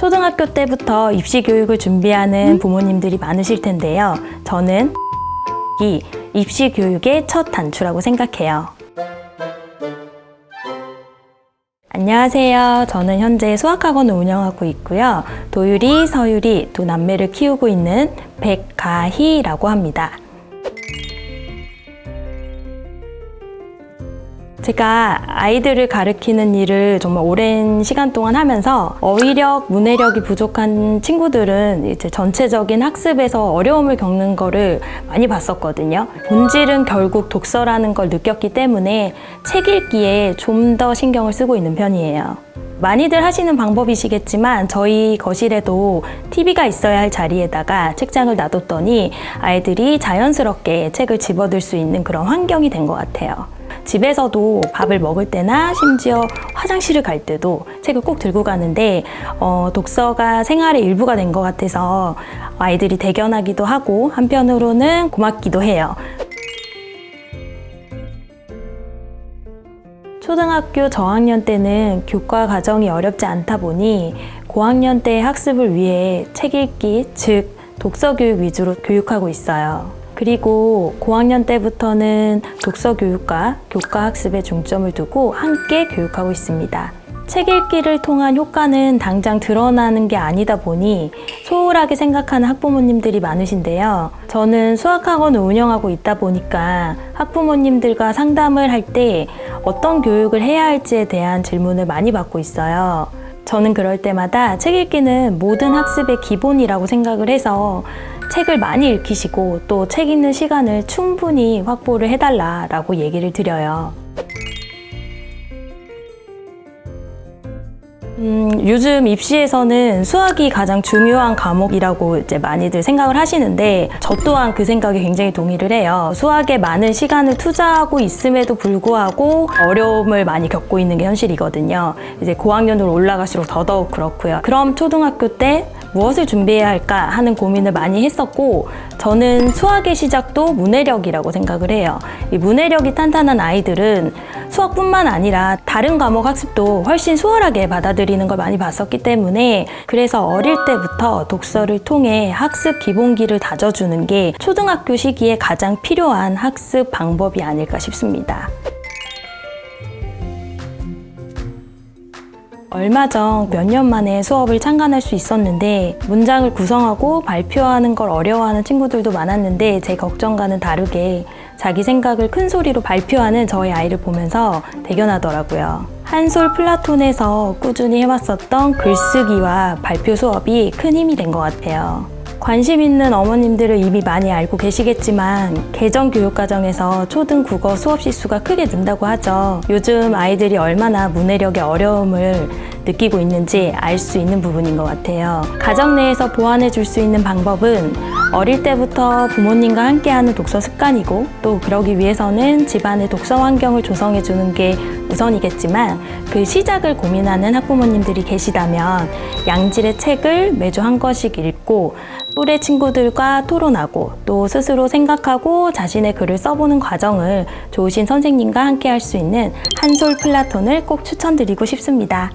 초등학교 때부터 입시 교육을 준비하는 부모님들이 많으실 텐데요. 저는 이 입시 교육의 첫 단추라고 생각해요. 안녕하세요. 저는 현재 수학학원을 운영하고 있고요. 도유리, 서유리 두 남매를 키우고 있는 백가희라고 합니다. 제가 아이들을 가르치는 일을 정말 오랜 시간 동안 하면서 어휘력, 문해력이 부족한 친구들은 이제 전체적인 학습에서 어려움을 겪는 거를 많이 봤었거든요. 본질은 결국 독서라는 걸 느꼈기 때문에 책 읽기에 좀 더 신경을 쓰고 있는 편이에요. 많이들 하시는 방법이시겠지만 저희 거실에도 TV가 있어야 할 자리에다가 책장을 놔뒀더니 아이들이 자연스럽게 책을 집어들 수 있는 그런 환경이 된 것 같아요. 집에서도 밥을 먹을 때나 심지어 화장실을 갈 때도 책을 꼭 들고 가는데 어, 독서가 생활의 일부가 된 것 같아서 아이들이 대견하기도 하고 한편으로는 고맙기도 해요. 초등학교 저학년 때는 교과 과정이 어렵지 않다 보니 고학년 때 학습을 위해 책 읽기, 즉 독서 교육 위주로 교육하고 있어요. 그리고 고학년 때부터는 독서 교육과 교과 학습에 중점을 두고 함께 교육하고 있습니다. 책 읽기를 통한 효과는 당장 드러나는 게 아니다 보니 소홀하게 생각하는 학부모님들이 많으신데요. 저는 수학학원을 운영하고 있다 보니까 학부모님들과 상담을 할 때 어떤 교육을 해야 할지에 대한 질문을 많이 받고 있어요. 저는 그럴 때마다 책 읽기는 모든 학습의 기본이라고 생각을 해서 책을 많이 읽히시고 또 책 읽는 시간을 충분히 확보를 해달라라고 얘기를 드려요. 음, 요즘 입시에서는 수학이 가장 중요한 과목이라고 이제 많이들 생각을 하시는데 저 또한 그 생각에 굉장히 동의를 해요. 수학에 많은 시간을 투자하고 있음에도 불구하고 어려움을 많이 겪고 있는 게 현실이거든요. 이제 고학년으로 올라갈수록 더더욱 그렇고요. 그럼 초등학교 때 무엇을 준비해야 할까 하는 고민을 많이 했었고 저는 수학의 시작도 문해력이라고 생각을 해요. 이 문해력이 탄탄한 아이들은 수학뿐만 아니라 다른 과목 학습도 훨씬 수월하게 받아들이는 걸 많이 봤었기 때문에 그래서 어릴 때부터 독서를 통해 학습 기본기를 다져주는 게 초등학교 시기에 가장 필요한 학습 방법이 아닐까 싶습니다. 얼마 전 몇 년 만에 수업을 참관할 수 있었는데 문장을 구성하고 발표하는 걸 어려워하는 친구들도 많았는데 제 걱정과는 다르게 자기 생각을 큰 소리로 발표하는 저희 아이를 보면서 대견하더라고요. 한솔 플라톤에서 꾸준히 해왔었던 글쓰기와 발표 수업이 큰 힘이 된 것 같아요. 관심 있는 어머님들은 이미 많이 알고 계시겠지만 개정 교육 과정에서 초등 국어 수업 시수가 크게 는다고 하죠. 요즘 아이들이 얼마나 문해력의 어려움을 느끼고 있는지 알 수 있는 부분인 것 같아요. 가정 내에서 보완해 줄 수 있는 방법은 어릴 때부터 부모님과 함께하는 독서 습관이고 또 그러기 위해서는 집안의 독서 환경을 조성해 주는 게 우선이겠지만 그 시작을 고민하는 학부모님들이 계시다면 양질의 책을 매주 한 권씩 읽고 또래 친구들과 토론하고 또 스스로 생각하고 자신의 글을 써보는 과정을 좋으신 선생님과 함께 할 수 있는 한솔 플라톤을 꼭 추천드리고 싶습니다.